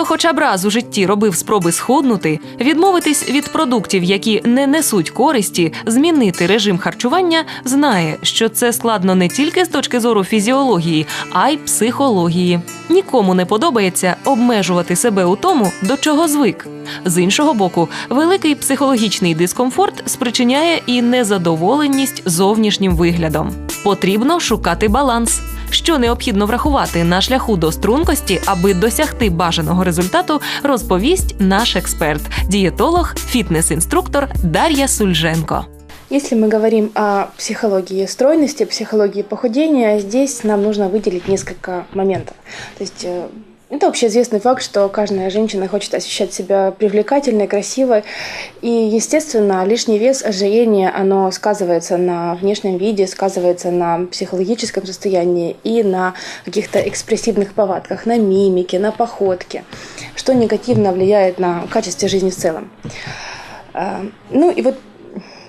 хто хоча б раз у житті робив спроби схуднути, відмовитись від продуктів, які не несуть користі, змінити режим харчування, знає, що це складно не тільки з точки зору фізіології, а й психології. Нікому не подобається обмежувати себе у тому, до чого звик. З іншого боку, великий психологічний дискомфорт спричиняє і незадоволеність зовнішнім виглядом. Потрібно шукати баланс. Що необхідно врахувати на шляху до стрункості, аби досягти бажаного результату, розповість наш експерт, дієтолог, фітнес-інструктор Дар'я Сульженко. Если мы говорим о психологии стройности, психологии похудения, здесь нам нужно выделить несколько моментов. То есть э, это общеизвестный факт, что каждая женщина хочет ощущать себя привлекательной, красивой. И, естественно, лишний вес, ожирение, оно сказывается на внешнем виде, сказывается на психологическом состоянии и на каких-то экспрессивных повадках, на мимике, на походке, что негативно влияет на качество жизни в целом. А, Ну и вот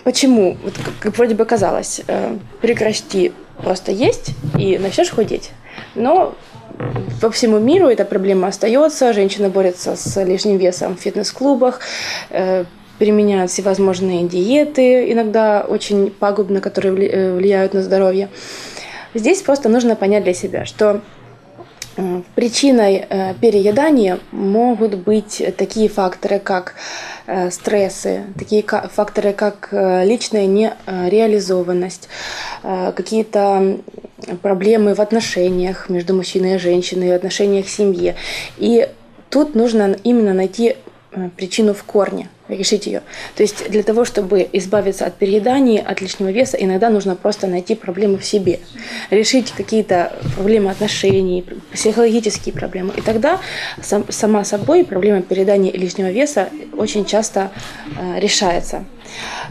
почему, вот как, вроде бы казалось, э, прекрати просто есть и начнешь худеть. Но по всему миру эта проблема остается. Женщины борются с лишним весом в фитнес-клубах, э, применяют всевозможные диеты, иногда очень пагубно, которые э, влияют на здоровье. Здесь просто нужно понять для себя, что э, Причиной переедания могут быть такие факторы, как стрессы, такие факторы, как личная нереализованность, какие-то проблемы в отношениях между мужчиной и женщиной, в отношениях в семье. И тут нужно именно найти э, причину в корне, решить ее. То есть для того, чтобы избавиться от переедания, от лишнего веса, иногда нужно просто найти проблемы в себе, решить какие-то проблемы отношений, психологические проблемы. И тогда сам- сама собой проблема переедания и лишнего веса очень часто э, решается.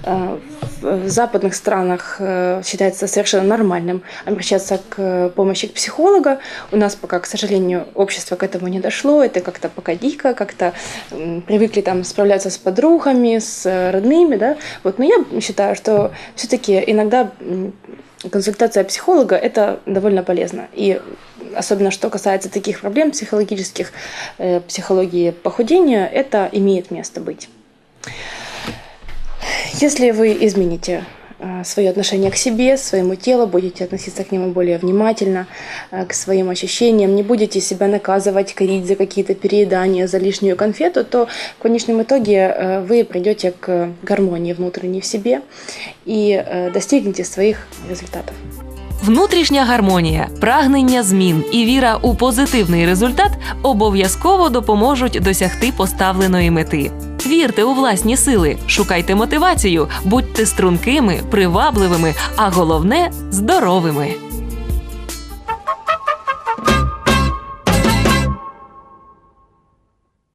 Э, В западных странах э, считается совершенно нормальным обращаться к э, помощи к психолога. У нас пока, к сожалению, общество к этому не дошло. Это как-то пока дико, как-то привыкли там справляться с подругами, с родными, да. Вот, но я считаю, что все-таки иногда консультация психолога это довольно полезно. И особенно что касается таких проблем психологических, психологии похудения, это имеет место быть. Если вы измените э, свое отношение к себе, своему телу, будете относиться к нему более внимательно, э, к своим ощущениям, не будете себя наказывать, корить за какие-то переедания, за лишнюю конфету, то в конечном итоге э, вы придете к гармонии внутренней в себе и э, достигнете своих результатов. Внутрішня гармонія, прагнення змін і віра у позитивний результат обов'язково допоможуть досягти поставленої мети. Вірте у власні сили, шукайте мотивацію, будьте стрункими, привабливими, а головне здоровими.